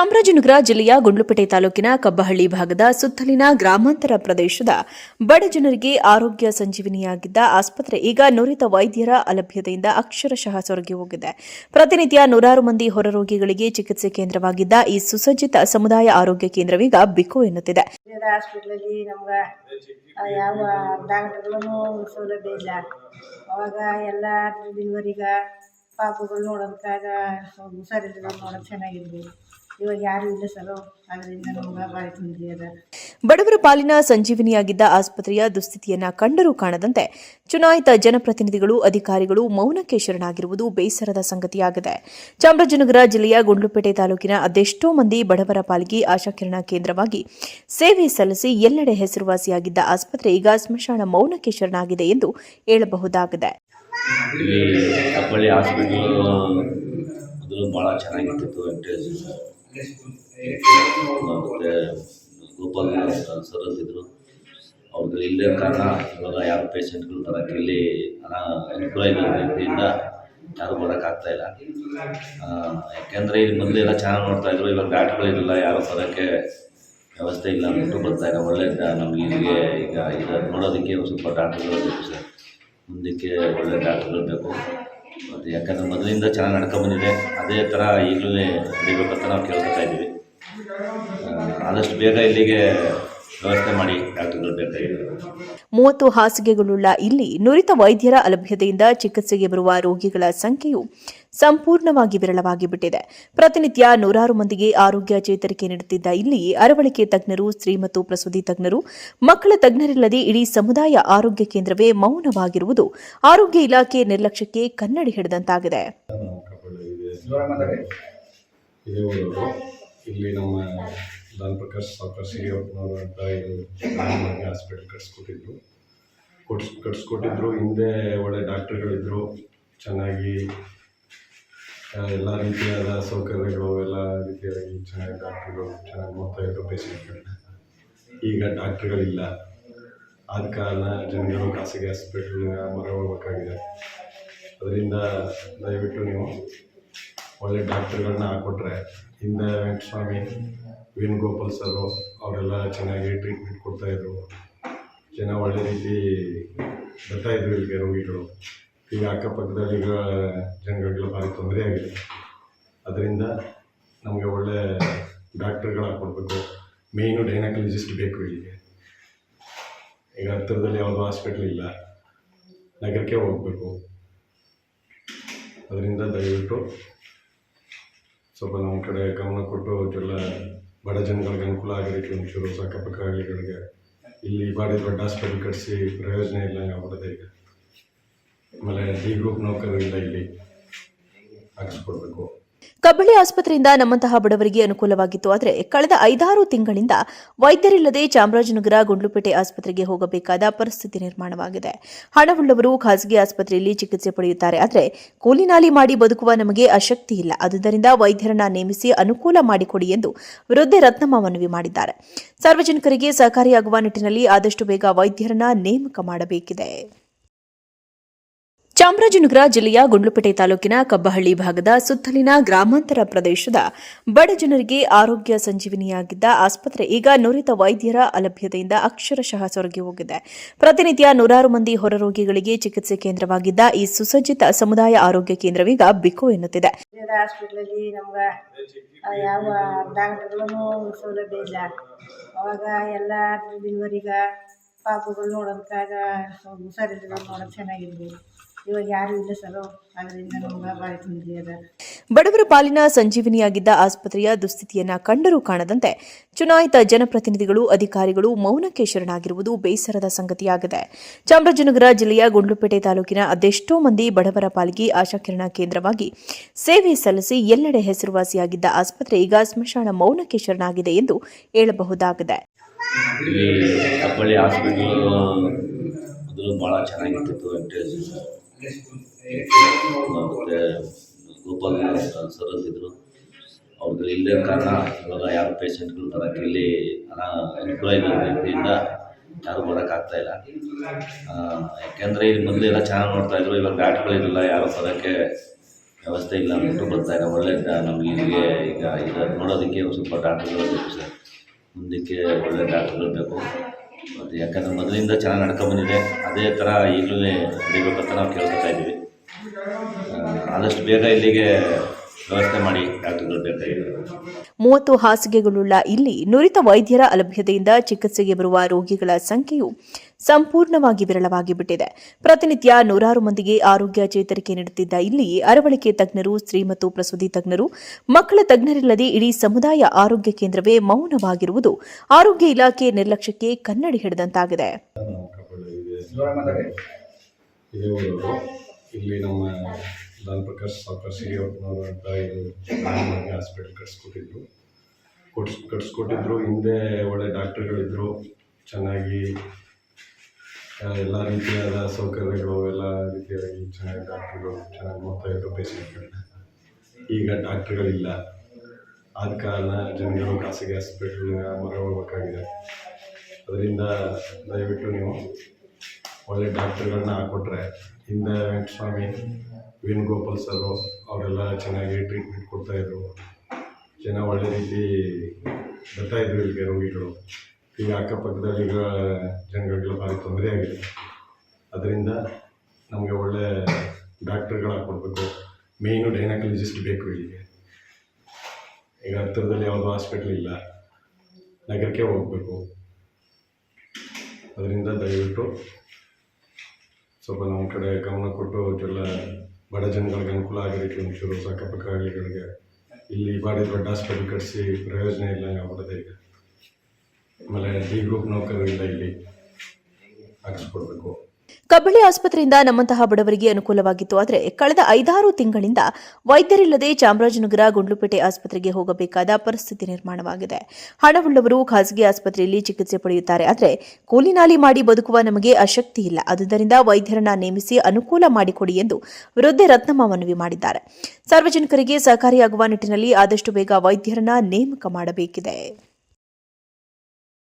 ಚಾಮರಾಜನಗರ ಜಿಲ್ಲೆಯ ಗುಂಡ್ಲುಪೇಟೆ ತಾಲೂಕಿನ ಕಬ್ಬಹಳ್ಳಿ ಭಾಗದ ಸುತ್ತಲಿನ ಗ್ರಾಮಾಂತರ ಪ್ರದೇಶದ ಬಡ ಜನರಿಗೆ ಆರೋಗ್ಯ ಸಂಜೀವಿನಿಯಾಗಿದ್ದ ಆಸ್ಪತ್ರೆ ಈಗ ನುರಿತ ವೈದ್ಯರ ಅಲಭ್ಯತೆಯಿಂದ ಅಕ್ಷರಶಃ ಸೊರಗಿ ಹೋಗಿದೆ. ಪ್ರತಿನಿತ್ಯ ನೂರಾರು ಮಂದಿ ಹೊರರೋಗಿಗಳಿಗೆ ಚಿಕಿತ್ಸೆ ಕೇಂದ್ರವಾಗಿದ್ದ ಈ ಸುಸಜ್ಜಿತ ಸಮುದಾಯ ಆರೋಗ್ಯ ಕೇಂದ್ರವೀಗ ಬಿಕ್ಕು ಎನ್ನುತ್ತಿದೆ. ಯಾವ ಪಾಪುಗಳು ನೋಡೋದಕ್ಕಾಗ ಹುಷಾರಿಲ್ಲ ನೋಡೋದು ಚೆನ್ನಾಗಿದ್ವಿ ಇವಾಗ ಯಾರು ಇಲ್ಲ ಅದರಿಂದ ತೊಂದರೆ ಬಡವರ ಪಾಲಿನ ಸಂಜೀವಿನಿಯಾಗಿದ್ದ ಆಸ್ಪತ್ರೆಯ ದುಸ್ಥಿತಿಯನ್ನ ಕಂಡರೂ ಕಾಣದಂತೆ ಚುನಾಯಿತ ಜನಪ್ರತಿನಿಧಿಗಳು, ಅಧಿಕಾರಿಗಳು ಮೌನಕ್ಕೆ ಶರಣಾಗಿರುವುದು ಬೇಸರದ ಸಂಗತಿಯಾಗಿದೆ. ಚಾಮರಾಜನಗರ ಜಿಲ್ಲೆಯ ಗುಂಡ್ಲುಪೇಟೆ ತಾಲೂಕಿನ ಅದೆಷ್ಟೋ ಮಂದಿ ಬಡವರ ಪಾಲಿಗೆ ಆಶಾಕಿರಣ ಕೇಂದ್ರವಾಗಿ ಸೇವೆ ಸಲ್ಲಿಸಿ ಎಲ್ಲೆಡೆ ಹೆಸರುವಾಸಿಯಾಗಿದ್ದ ಆಸ್ಪತ್ರೆ ಈಗ ಸ್ಮಶಾನ ಮೌನಕ್ಕೆ ಶರಣಾಗಿದೆ ಎಂದು ಹೇಳಬಹುದಾಗಿದೆ. ಇಲ್ಲಿ ಕಪ್ಪಳ್ಳಿ ಹಾಸ್ಪಿಟ್ಲು ಮೊದಲು ಭಾಳ ಚೆನ್ನಾಗಿರ್ತಿತ್ತು ವೆಂಕಟೇಶ್ ಮತ್ತು ಗೋಪಾಲ್ ಸರ್ ಅಂತಿದ್ರು. ಕಾರಣ ಇವಾಗ ಯಾರು ಪೇಷಂಟ್ಗಳು ಬರೋಕ್ಕೆ ಇಲ್ಲಿ ಅನುಕೂಲ ಇಲ್ಲ ರೀತಿಯಿಂದ ಯಾರು ಬರೋಕ್ಕಾಗ್ತಾಯಿಲ್ಲ ಯಾಕೆಂದರೆ ಇಲ್ಲಿ ಮೊದಲು ಎಲ್ಲ ಚೆನ್ನಾಗಿ ನೋಡ್ತಾ ಇದ್ರು. ಇವಾಗ ಇರಲ್ಲ ಯಾರು ಬರೋಕ್ಕೆ ವ್ಯವಸ್ಥೆ ಇಲ್ಲ ಅಂದ್ಬಿಟ್ಟು ಬರ್ತಾ ಇಲ್ಲ ಒಳ್ಳೆ ನಮಗೆ ಇಲ್ಲಿಗೆ ಈಗ ಈಗ ನೋಡೋದಕ್ಕೆ ಸ್ವಲ್ಪ ಡಾಕ್ಟ್ರುಗಳು ಬೇಕು ಸರ್. ಮುಂದಕ್ಕೆ ಒಳ್ಳೆ ಡಾಕ್ಟ್ರುಗಳು ಬೇಕು. ಮತ್ತು ಯಾಕಂದರೆ ಮೊದಲಿಂದ ಚೆನ್ನಾಗಿ ನಡ್ಕೊಂಬಂದಿದೆ ಅದೇ ಥರ ಈಗಲೂ ನಡಿಬೇಕಂತ ನಾವು ಕೇಳ್ಕೊತಾ ಇದ್ದೀವಿ. ಆದಷ್ಟು ಬೇಗ ಇಲ್ಲಿಗೆ ವ್ಯವಸ್ಥೆ ಮಾಡಿ ಮೂವತ್ತು ಹಾಸಿಗೆಗಳುಳ್ಳ ಇಲ್ಲಿ ನುರಿತ ವೈದ್ಯರ ಅಲಭ್ಯತೆಯಿಂದ ಚಿಕಿತ್ಸೆಗೆ ಬರುವ ರೋಗಿಗಳ ಸಂಖ್ಯೆಯು ಸಂಪೂರ್ಣವಾಗಿ ವಿರಳವಾಗಿ ಬಿಟ್ಟಿದೆ ಪ್ರತಿನಿತ್ಯ ನೂರಾರು ಮಂದಿಗೆ ಆರೋಗ್ಯ ಚೇತರಿಕೆ ನೀಡುತ್ತಿದ್ದ ಇಲ್ಲಿ ಅರವಳಿಕೆ ತಜ್ಞರು ಸ್ತ್ರೀ ಮತ್ತು ಪ್ರಸೂತಿ ತಜ್ಞರು ಮಕ್ಕಳ ತಜ್ಞರಿಲ್ಲದೆ ಇಡೀ ಸಮುದಾಯ ಆರೋಗ್ಯ ಕೇಂದ್ರವೇ ಮೌನವಾಗಿರುವುದು ಆರೋಗ್ಯ ಇಲಾಖೆ ನಿರ್ಲಕ್ಷ್ಯಕ್ಕೆ ಕನ್ನಡಿ ಹಿಡಿದಂತಾಗಿದೆ. ಇಲ್ಲಿ ನಮ್ಮ ಪ್ರಕಾಶ್ ಸಾವ್ಕಾಸಿಗೆ ಅವ್ರನ್ನವರು ಅಂತ ನಾರಾಯಣಮನೆ ಹಾಸ್ಪಿಟಲ್ ಕಟ್ಸ್ಕೊಟ್ಟಿದ್ರು ಕೊಟ್ಸ್, ಕಟ್ಸ್ಕೊಟ್ಟಿದ್ರು. ಹಿಂದೆ ಒಳ್ಳೆ ಡಾಕ್ಟ್ರುಗಳಿದ್ದರು ಚೆನ್ನಾಗಿ ಎಲ್ಲ ರೀತಿಯಾದ ಸೌಕರ್ಯಗಳು, ಎಲ್ಲ ರೀತಿಯಾಗಿ ಚೆನ್ನಾಗಿ ಡಾಕ್ಟ್ರುಗಳು, ಚೆನ್ನಾಗಿ ನೋಡ್ತಾ ಇದ್ರು ಪೇಷಂಟ್ಗಳನ್ನ ಈಗ ಡಾಕ್ಟ್ರುಗಳಿಲ್ಲ. ಆದ ಕಾರಣ ಜನಗಳು ಖಾಸಗಿ ಹಾಸ್ಪಿಟಲ್ನ ಮೊರೆ ಹೋಗ್ಬೇಕಾಗಿದೆ ಅದರಿಂದ ದಯವಿಟ್ಟು ನೀವು ಒಳ್ಳೆ ಡಾಕ್ಟ್ರುಗಳನ್ನ ಹಾಕ್ಕೊಟ್ರೆ, ಹಿಂದೆ ವೆಂಕಟಸ್ವಾಮಿ ವೇಣುಗೋಪಾಲ್ ಸರು ಅವರೆಲ್ಲ ಚೆನ್ನಾಗಿ ಟ್ರೀಟ್ಮೆಂಟ್ ಕೊಡ್ತಾಯಿದ್ರು ಜನ ಒಳ್ಳೆ ರೀತಿ ಬರ್ತಾಯಿದ್ರು ಇಲ್ಲಿಗೆ ರೋಗಿಗಳು ಈಗ ಅಕ್ಕಪಕ್ಕದಲ್ಲಿ ಈಗ ಜನಗಳಿಗೆಲ್ಲ ಭಾರಿ ತೊಂದರೆ ಆಗಿದೆ. ಅದರಿಂದ ನಮಗೆ ಒಳ್ಳೆ ಡಾಕ್ಟ್ರುಗಳು ಕೊಡಬೇಕು. ಮೇಯ್ನು ಡೈನಕಾಲಜಿಸ್ಟ್ ಬೇಕು ಇಲ್ಲಿಗೆ. ಈಗ ಹತ್ತಿರದಲ್ಲಿ ಯಾವುದೋ ಹಾಸ್ಪಿಟ್ಲ್ ಇಲ್ಲ. ನಗರಕ್ಕೆ ಹೋಗಬೇಕು. ಅದರಿಂದ ದಯವಿಟ್ಟು ಸ್ವಲ್ಪ ನಮ್ಮ ಕಡೆ ಗಮನ ಕೊಟ್ಟು ಎಲ್ಲ ಬಡ ಜನಗಳಿಗೆ ಅನುಕೂಲ ಆಗೋ ರೀತಿ ಒಂಚೂರು ಅಕ್ಕಪಕ್ಕ ಹಳ್ಳಿಗಳಿಗೆ ಇಲ್ಲಿ ಬಾಡಿ ದೊಡ್ಡ ಹಾಸ್ಪಿಟಲ್ ಕಟ್ಟಿಸಿ ಪ್ರಯೋಜನ ಇಲ್ಲ ಆಗ್ಬಿಡದೆ ಈಗ ಆಮೇಲೆ ಡಿ ಗ್ರೂಪ್ ನೌಕರರು ಇಲ್ಲ ಇಲ್ಲಿ ಹಾಕಿಸ್ಕೊಡ್ಬೇಕು. ಕಬ್ಬಳ್ಳಿ ಆಸ್ಪತ್ರೆಯಿಂದ ನಮ್ಮಂತಹ ಬಡವರಿಗೆ ಅನುಕೂಲವಾಗಿತ್ತು. ಆದರೆ ಕಳೆದ ಐದಾರು ತಿಂಗಳಿಂದ ವೈದ್ಯರಿಲ್ಲದೆ ಚಾಮರಾಜನಗರ, ಗುಂಡ್ಲುಪೇಟೆ ಆಸ್ಪತ್ರೆಗೆ ಹೋಗಬೇಕಾದ ಪರಿಸ್ಥಿತಿ ನಿರ್ಮಾಣವಾಗಿದೆ. ಹಣವುಳ್ಳವರು ಖಾಸಗಿ ಆಸ್ಪತ್ರೆಯಲ್ಲಿ ಚಿಕಿತ್ಸೆ ಪಡೆಯುತ್ತಾರೆ. ಆದರೆ ಕೂಲಿನಾಲಿ ಮಾಡಿ ಬದುಕುವ ನಮಗೆ ಅಶಕ್ತಿ ಇಲ್ಲ. ಆದುದರಿಂದ ವೈದ್ಯರನ್ನ ನೇಮಿಸಿ ಅನುಕೂಲ ಮಾಡಿಕೊಡಿ ಎಂದು ವೃದ್ಧೆ ರತ್ನಮ್ಮ ಮನವಿ ಮಾಡಿದ್ದಾರೆ. ಸಾರ್ವಜನಿಕರಿಗೆ ಸಹಕಾರಿಯಾಗುವ ನಿಟ್ಟಿನಲ್ಲಿ ಆದಷ್ಟು ಬೇಗ ವೈದ್ಯರನ್ನ ನೇಮಕ ಮಾಡಬೇಕಿದೆ. ಚಾಮರಾಜನಗರ ಜಿಲ್ಲೆಯ ಗುಂಡ್ಲುಪೇಟೆ ತಾಲೂಕಿನ ಕಬ್ಬಹಳ್ಳಿ ಭಾಗದ ಸುತ್ತಲಿನ ಗ್ರಾಮಾಂತರ ಪ್ರದೇಶದ ಬಡ ಜನರಿಗೆ ಆರೋಗ್ಯ ಸಂಜೀವಿನಿಯಾಗಿದ್ದ ಆಸ್ಪತ್ರೆ ಈಗ ನುರಿತ ವೈದ್ಯರ ಅಲಭ್ಯತೆಯಿಂದ ಅಕ್ಷರಶಃ ಸೊರಗಿ ಹೋಗಿದೆ. ಪ್ರತಿನಿತ್ಯ ನೂರಾರು ಮಂದಿ ಹೊರರೋಗಿಗಳಿಗೆ ಚಿಕಿತ್ಸೆ ಕೇಂದ್ರವಾಗಿದ್ದ ಈ ಸುಸಜ್ಜಿತ ಸಮುದಾಯ ಆರೋಗ್ಯ ಕೇಂದ್ರವೀಗ ಬಿಕೋ ಎನ್ನುತ್ತಿದೆ. ಅವಾಗ ಎಲ್ಲ ಪಾಪುಗಳು ನೋಡೋದಕ್ಕಾಗ ಹುಷಾರಿಲ್ಲ ನೋಡೋದು ಚೆನ್ನಾಗಿದ್ವಿ ಇವಾಗ ಯಾರೂ ಇಲ್ಲ ಸರ್ ಅದರಿಂದ ನಮ್ಗೆ ಭಾರಿ ತೊಂದರೆ ಅದ. ಬಡವರ ಪಾಲಿನ ಸಂಜೀವಿನಿಯಾಗಿದ್ದ ಆಸ್ಪತ್ರೆಯ ದುಸ್ಥಿತಿಯನ್ನ ಕಂಡರೂ ಕಾಣದಂತೆ ಚುನಾಯಿತ ಜನಪ್ರತಿನಿಧಿಗಳು ಅಧಿಕಾರಿಗಳು ಮೌನಕ್ಕೆ ಶರಣಾಗಿರುವುದು ಬೇಸರದ ಸಂಗತಿಯಾಗಿದೆ. ಚಾಮರಾಜನಗರ ಜಿಲ್ಲೆಯ ಗುಂಡ್ಲುಪೇಟೆ ತಾಲೂಕಿನ ಅದೆಷ್ಟೋ ಮಂದಿ ಬಡವರ ಪಾಲಿಗೆ ಆಶಾಕಿರಣ ಕೇಂದ್ರವಾಗಿ ಸೇವೆ ಸಲ್ಲಿಸಿ ಎಲ್ಲೆಡೆ ಹೆಸರುವಾಸಿಯಾಗಿದ್ದ ಆಸ್ಪತ್ರೆ ಈಗ ಸ್ಮಶಾನ ಮೌನಕ್ಕೆ ಶರಣಾಗಿದೆ ಎಂದು ಹೇಳಬಹುದಾಗಿದೆ. ಇಲ್ಲಿ ಕಪ್ಪಳ್ಳಿ ಹಾಸ್ಪಿಟ್ಲು ಮೊದಲು ಭಾಳ ಮತ್ತು ಗೋಪಾಲ್ ಸರ್ ಅಂತಿದ್ರು ಅವ್ರದ್ದು ಇಲ್ಲದೇ ಕಾರಣ. ಇವಾಗ ಯಾರು ಪೇಷಂಟ್ಗಳು ಬರೋಕ್ಕೆ ಇಲ್ಲಿ ಅನುಕೂಲ ಇಲ್ಲ ರೀತಿಯಿಂದ ಯಾರು ಬರೋಕ್ಕಾಗ್ತಾ ಇಲ್ಲ. ಯಾಕೆಂದರೆ ಇಲ್ಲಿ ಮೊದಲು ಎಲ್ಲ ಚೆನ್ನಾಗಿ ನೋಡ್ತಾ ಇದ್ರು. ಇವಾಗ ಡಾಕ್ಟ್ರುಗಳಿರಲಿಲ್ಲ ಯಾರು ಬರೋಕ್ಕೆ ವ್ಯವಸ್ಥೆ ಇಲ್ಲ ಅಂದ್ಬಿಟ್ಟು ಬರ್ತಾ ಇಲ್ಲ. ಒಳ್ಳೆ ನಮಗೆ ಇಲ್ಲಿಗೆ ಈಗ ಇದು ನೋಡೋದಕ್ಕೆ ಸ್ವಲ್ಪ ಡಾಕ್ಟ್ರುಗಳು ಬೇಕು ಸರ್. ಮುಂದಕ್ಕೆ ಒಳ್ಳೆ ಡಾಕ್ಟ್ರುಗಳು ಬೇಕು. ಮತ್ತು ಯಾಕಂದರೆ ಮೊದಲಿಂದ ಚೆನ್ನಾಗಿ ನಡ್ಕೊಂಬಂದಿದೆ ಅದೇ ಥರ ಈಗಲೂ ನಡಿಬೇಕಂತ ನಾವು ಕೇಳ್ಕೊತಾ ಇದ್ದೀವಿ. ಆದಷ್ಟು ಬೇಗ ಇಲ್ಲಿಗೆ ವ್ಯವಸ್ಥೆ ಮಾಡಿ ಡಾಕ್ಟ್ರುಗಳು ಬೇಕಾಗಿದೆ ಮೂವತ್ತು ಹಾಸಿಗೆಗಳುಳ್ಳ ಇಲ್ಲಿ ನುರಿತ ವೈದ್ಯರ ಅಲಭ್ಯತೆಯಿಂದ ಚಿಕಿತ್ಸೆಗೆ ಬರುವ ರೋಗಿಗಳ ಸಂಖ್ಯೆಯು ಸಂಪೂರ್ಣವಾಗಿ ವಿರಳವಾಗಿ ಬಿಟ್ಟಿದೆ ಪ್ರತಿನಿತ್ಯ ನೂರಾರು ಮಂದಿಗೆ ಆರೋಗ್ಯ ಚೇತರಿಕೆ ನೀಡುತ್ತಿದ್ದ ಇಲ್ಲಿ ಅರವಳಿಕೆ ತಜ್ಞರು, ಸ್ತ್ರೀ ಮತ್ತು ಪ್ರಸೂತಿ ತಜ್ಞರು, ಮಕ್ಕಳ ತಜ್ಞರಿಲ್ಲದೆ ಇಡೀ ಸಮುದಾಯ ಆರೋಗ್ಯ ಕೇಂದ್ರವೇ ಮೌನವಾಗಿರುವುದು ಆರೋಗ್ಯ ಇಲಾಖೆ ನಿರ್ಲಕ್ಷ್ಯಕ್ಕೆ ಕನ್ನಡಿ ಹಿಡಿದಂತಾಗಿದೆ. ಇಲ್ಲಿ ನಮ್ಮ ಲಾಲ್ ಪ್ರಕಾಶ್ ಸಾಕರ್ ಸಿರಿಯಪ್ಪನವರು ಅಂತ ಇದು ನಾಗಮಂಗಲ ಹಾಸ್ಪಿಟಲ್ ಕಟ್ಸ್ಕೊಟ್ಟಿದ್ರು. ಕೊಡ್ಸ್ ಕಟ್ಸ್ಕೊಟ್ಟಿದ್ರು. ಹಿಂದೆ ಒಳ್ಳೆ ಡಾಕ್ಟರ್ಗಳಿದ್ರು. ಚೆನ್ನಾಗಿ ಎಲ್ಲ ರೀತಿಯಾದ ಸೌಕರ್ಯಗಳು, ಎಲ್ಲ ರೀತಿಯಾಗಿ ಚೆನ್ನಾಗಿ ಡಾಕ್ಟ್ರುಗಳು, ಚೆನ್ನಾಗಿ ನೋಡ್ತಾ ಇದ್ರು ಪೇಷಂಟ್ಗಳನ್ನ ಈಗ ಡಾಕ್ಟ್ರುಗಳಿಲ್ಲ. ಆದ ಕಾರಣ ಜನಗಳು ಖಾಸಗಿ ಹಾಸ್ಪಿಟಲ್ನ ಮೊರೆ ಹೋಗ್ಬೇಕಾಗಿದೆ. ಅದರಿಂದ ದಯವಿಟ್ಟು ನೀವು ಒಳ್ಳೆ ಡಾಕ್ಟ್ರುಗಳನ್ನ ಹಾಕ್ಕೊಟ್ರೆ, ಹಿಂದೆ ವೆಂಕಟಸ್ವಾಮಿ ವೇಣುಗೋಪಾಲ್ ಸರು ಅವರೆಲ್ಲ ಚೆನ್ನಾಗಿ ಟ್ರೀಟ್ಮೆಂಟ್ ಕೊಡ್ತಾಯಿದ್ರು ಜನ ಒಳ್ಳೆ ರೀತಿ ಬರ್ತಾಯಿದ್ರು ಇಲ್ಲಿಗೆ ರೋಗಿಗಳು. ಈಗ ಅಕ್ಕಪಕ್ಕದಲ್ಲಿ ಈಗ ಜನಗಳಿಗೆಲ್ಲ ಭಾರಿ ತೊಂದರೆ ಆಗಿದೆ. ಅದರಿಂದ ನಮಗೆ ಒಳ್ಳೆ ಡಾಕ್ಟ್ರುಗಳು ಕೊಡಬೇಕು. ಮೇಯ್ನು ಡೈನಾಕಲಜಿಸ್ಟ್ ಬೇಕು ಇಲ್ಲಿಗೆ. ಈಗ ಹತ್ತಿರದಲ್ಲಿ ಯಾವುದೋ ಹಾಸ್ಪಿಟ್ಲ್ ಇಲ್ಲ. ನಗರಕ್ಕೆ ಹೋಗಬೇಕು. ಅದರಿಂದ ದಯವಿಟ್ಟು ಸ್ವಲ್ಪ ನಮ್ಮ ಕಡೆ ಗಮನ ಕೊಟ್ಟು ಎಲ್ಲ ಬಡ ಜನಗಳಿಗೆ ಅನುಕೂಲ ಆಗಿರಲಿ ರೀತಿ ಒಂಚೂರು ಅಕ್ಕಪಕ್ಕ ಹಳ್ಳಿಗಳಿಗೆ ಇಲ್ಲಿ ಬಾಡಿ ದೊಡ್ಡ ಹಾಸ್ಪಿಟಲ್ ಕಟ್ಟಿಸಿ ಪ್ರಯೋಜನ ಇಲ್ಲ ಆಗ್ಬಿಡದೆ ಈಗ ಆಮೇಲೆ ಡಿ ಗ್ರೂಪ್ ನೌಕರರಿಲ್ಲ ಇಲ್ಲಿ ಹಾಕಿಸ್ಕೊಡ್ಬೇಕು. ಕಬ್ಬಳ್ಳಿ ಆಸ್ಪತ್ರೆಯಿಂದ ನಮ್ಮಂತಹ ಬಡವರಿಗೆ ಅನುಕೂಲವಾಗಿತ್ತು. ಆದರೆ ಕಳೆದ ಐದಾರು ತಿಂಗಳಿಂದ ವೈದ್ಯರಿಲ್ಲದೆ ಚಾಮರಾಜನಗರ, ಗುಂಡ್ಲುಪೇಟೆ ಆಸ್ಪತ್ರೆಗೆ ಹೋಗಬೇಕಾದ ಪರಿಸ್ಥಿತಿ ನಿರ್ಮಾಣವಾಗಿದೆ. ಹಣವುಳ್ಳವರು ಖಾಸಗಿ ಆಸ್ಪತ್ರೆಯಲ್ಲಿ ಚಿಕಿತ್ಸೆ ಪಡೆಯುತ್ತಾರೆ. ಆದರೆ ಕೂಲಿನಾಲಿ ಮಾಡಿ ಬದುಕುವ ನಮಗೆ ಅಶಕ್ತಿ ಇಲ್ಲ. ಆದುದರಿಂದ ವೈದ್ಯರನ್ನ ನೇಮಿಸಿ ಅನುಕೂಲ ಮಾಡಿಕೊಡಿ ಎಂದು ವೃದ್ಧೆ ರತ್ನಮ್ಮ ಮನವಿ ಮಾಡಿದ್ದಾರೆ. ಸಾರ್ವಜನಿಕರಿಗೆ ಸಹಕಾರಿಯಾಗುವ ನಿಟ್ಟಿನಲ್ಲಿ ಆದಷ್ಟು ಬೇಗ ವೈದ್ಯರನ್ನ ನೇಮಕ ಮಾಡಬೇಕಿದೆ.